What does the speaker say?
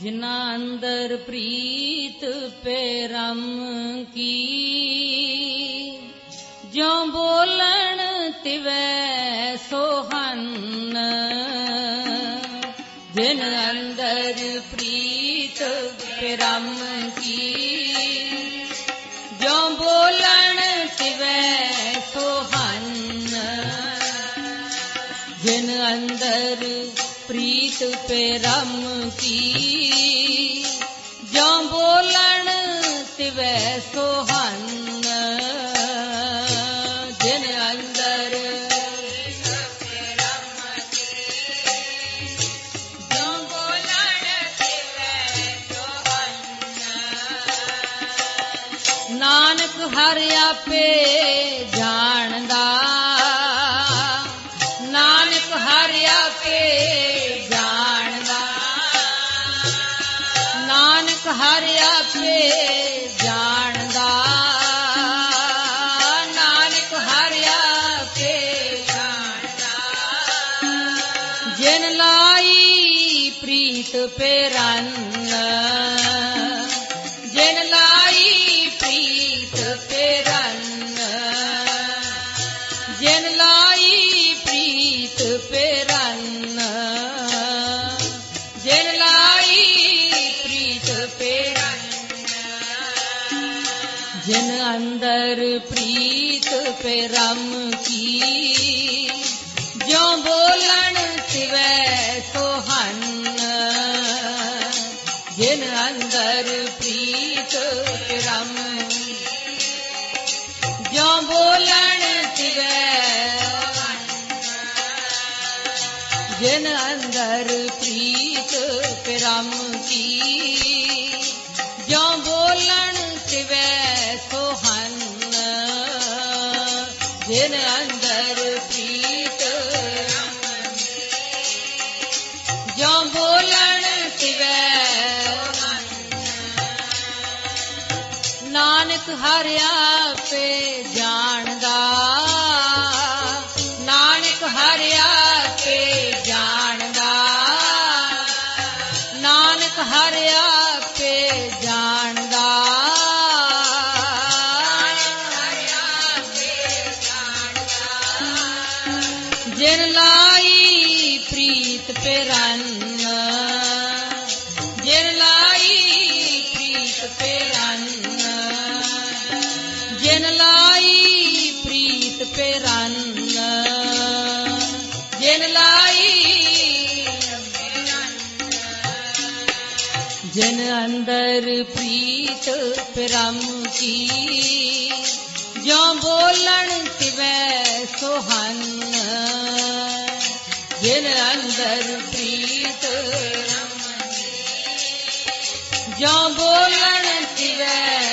ਜਿਨ੍ਹਾਂ ਅੰਦਰ ਪ੍ਰੀਤ ਪੇਰਮ ਕੀ, ਜਿਉ ਬੋਲਣ ਤਿਵੈ ਸੋਹਨ ਜਿਨ ਅੰਦਰ ਪ੍ਰੀਤ ਪੇਰਮ ਕੀ, ਜਿਉ ਬੋਲਣ ਤਿਵੈ ਸੋਹਨ ਜਿਨ ਅੰਦਰ ਪ੍ਰੀਤ ਪੇਰਮ ਕੀ? ਜਿਉ ਬੋਲਣ ਤਿਵੈ ਸੋਹਨ। ਜਿਨ ਅੰਦਰ ਨਾਨਕ ਹਰ ਆਪੇ ਜਾਣਦਾ। ਨਾਨਕ ਹਰ ਆਪੇ ਹਰ ਆਪੇ ਜਾਣਦਾ। ਨਾਨਕ ਹਰ ਆਪੇ ਜਾਣਦਾ। ਜਿਨ ਲਾਈ ਪ੍ਰੀਤ ਪੇਰਨ ਜਿਨ ਲਾਈ ਜਿਨ ਅੰਦਰ ਪ੍ਰੀਤ ਪੇਰਮ ਕੀ? ਜੋ ਬੋਲਣ ਤਿਵੈ ਸੋਹਨ। ਜਿਨ ਅੰਦਰ ਪ੍ਰੀਤ ਪੇਰਮ ਜੋ ਬੋਲਣ ਤਿਵੈ ਜਿਨ ਅੰਦਰ ਪ੍ਰੀਤ ਪਰਮ ਕੀ? ਜਿਨ ਅੰਦਰ ਪ੍ਰੀਤ ਜੋ ਬੋਲਣ ਤਿਵੈ ਨਾਨਕ ਹਰ ਆਪੇ ਜਾਣਦਾ, ਨਾਨਕ ਹਰ ਆਪੇ ਜਾਣਦਾ, ਨਾਨਕ ਹਰ ਆਪੇ ਜਾਣਦਾ। ਜਿਨ ਲਾਈ ਪ੍ਰੀਤ ਪੇਰਨ। ਜਿਨ ਲਾਈ ਪ੍ਰੀਤ ਪੇਰਨ। ਜਿਨ ਲਾਈ ਪ੍ਰੀਤ ਪੇਰਨ। ਜਿਨ ਲਾਈ ਜਿਨ ਅੰਦਰ ਪ੍ਰੀਤ ਪਰਮ ਕੀ। ਜੋ ਬੋਲਣ ਤਿਵੈ ਸੋਹਨ। ਜਿਨ ਅੰਦਰ ਪ੍ਰੀਤ ਜਾਂ। ਬੋਲਣ ਤਿਵੈ